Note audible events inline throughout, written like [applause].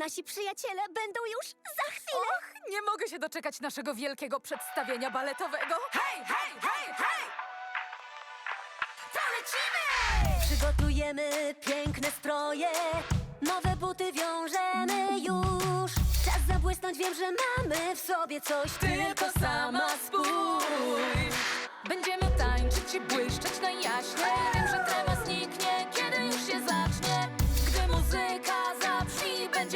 Nasi przyjaciele będą już za chwilę. Och, nie mogę się doczekać naszego wielkiego przedstawienia baletowego. Hej, hej, hej, hej! To lecimy! Przygotujemy piękne stroje, nowe buty wiążemy już. Czas zabłysnąć, wiem, że mamy w sobie coś, Tylko sama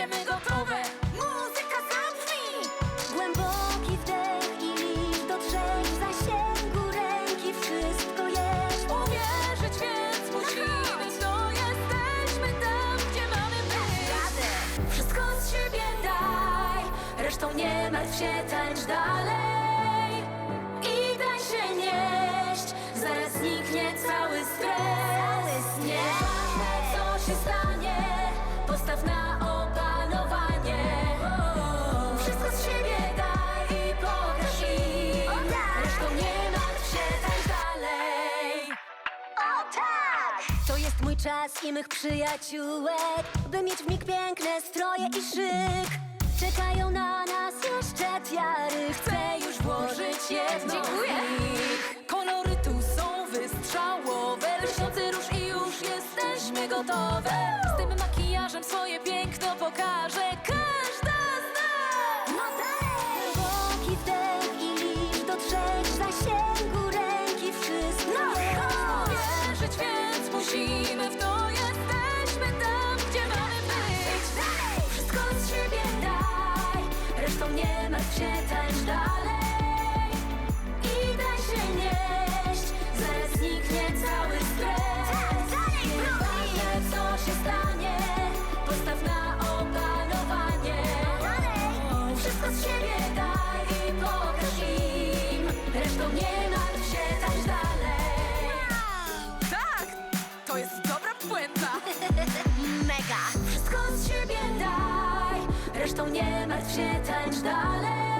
będziemy gotowe. Muzyka zabrzmi! Głęboki wdech i licz do trzech. W zasięgu ręki wszystko jest. Uwierzyć więc musimy w to Jesteśmy tam, gdzie mamy być. Wszystko z siebie daj. Resztą nie martw się, tańcz dalej jest mój czas i mych przyjaciółek, by mieć w mig piękne stroje i szyk. Czekają na nas jeszcze tiary, chcę już włożyć jedno Dziękuję. z nich. Kolory tu są wystrzałowe Lśniący róż i już jesteśmy gotowe Z tym makijażem swoje piękno pokażę Martw się, tańcz dalej I daj się nieść Zaraz zniknie cały stres dalej, Nieważne co się stanie Postaw na opanowanie Dalej. Wszystko z siebie daj i pokaż im Resztą nie martw się, tańcz dalej Tak! To jest dobra puenta! [laughs] Mega! Wszystko z siebie daj Resztą nie martw się, tańcz dalej